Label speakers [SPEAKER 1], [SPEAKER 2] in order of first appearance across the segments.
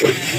[SPEAKER 1] Yeah.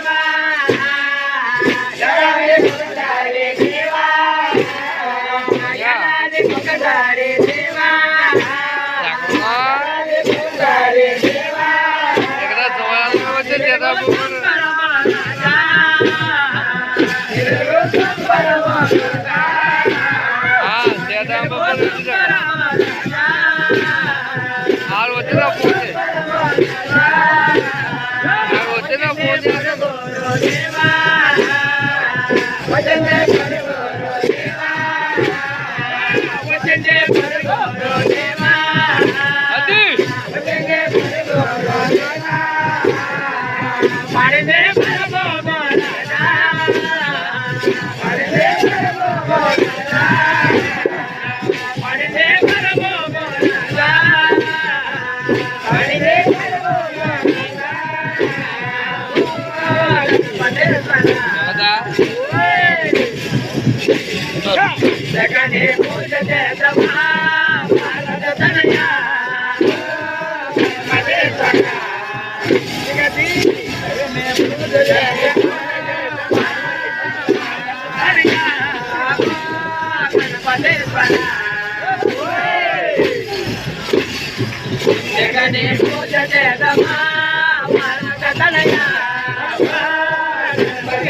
[SPEAKER 1] వాళ్ళు వచ్చినా phone చేసి వచ్చినా ఫోన్ చేసి
[SPEAKER 2] జగనే పూజ జగమా మరణ తనయా?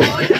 [SPEAKER 1] Oh,